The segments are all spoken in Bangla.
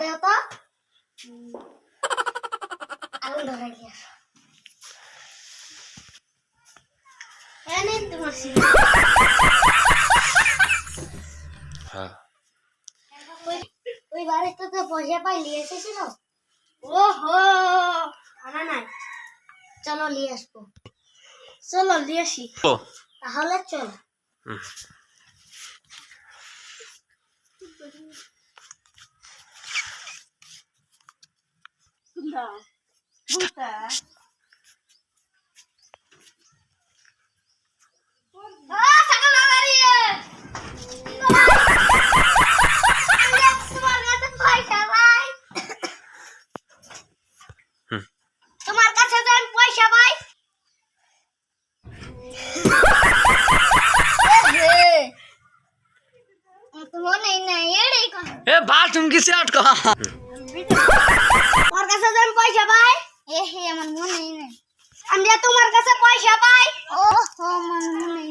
দেও তো আগুন ধরে গিয়ে এনে তোমার সিনেমা হ্যাঁ ওই বাড়িতে তো পয়সা পাই নিয়ে এসেছিল ওহো আনা নাই চলো নিয়ে আসব চলো নিয়ে আসি তাহলে চল হুম। হুম। তোমার কাছে তো আমি পয়সা পাই নাই এড়েই কথা এ বাল তুমি তোমার কাছে তো পয়সা পাই? এ হে আমার মনে নাই। আমি তোমার কাছে পয়সা পাই? ও হো মনে নাই।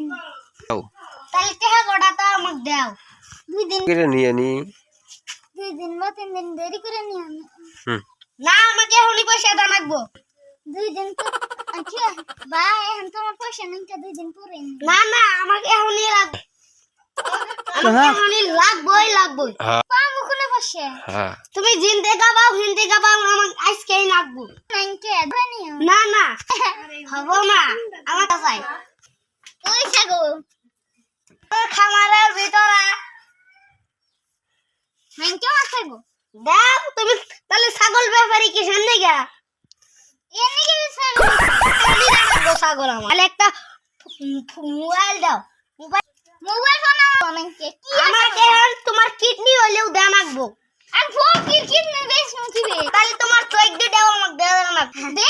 তাহলে টেহা গোটা তো আমাকে দাও? দুই দিন কেটে নিয়ে নি। দুই দিন বা তিন দিন দেরি করে নিয়ে আমি না আমাকে এখনই পয়সা দাও লাগবো দুই দিন তো আচ্ছা বা এখন তোমার পয়সা নেই তো দুই দিন পরে না। না আমাকে এখনই লাগবে আমাকে এখনই লাগবেই লাগবে হ্যাঁ। পাবো কোনে বসে হ্যাঁ। তুমি জিনতে গাবাও আমাকে আজকেই লাগবো নাইনকে ধনিও না না হব না আমার কাছে পয়সা গো খামারের ভিতরে। নাইনকে আছে গো দাও তুমি তাহলে ছাগল ব্যাপারী কি সামনে গা ছাগল ছাগল আমার। তাহলে একটা মোবাইল দাও। মোবাইল মোবাইল ফোন আমাকে কি এখন তোমার? কিডনি হলেও দেন রাখব আর ফোন কি কিডনি বেশ মুখিবে তাহলে তোমার চোখ দিয়ে দেওয়া আমাকে দেওয়া না। দে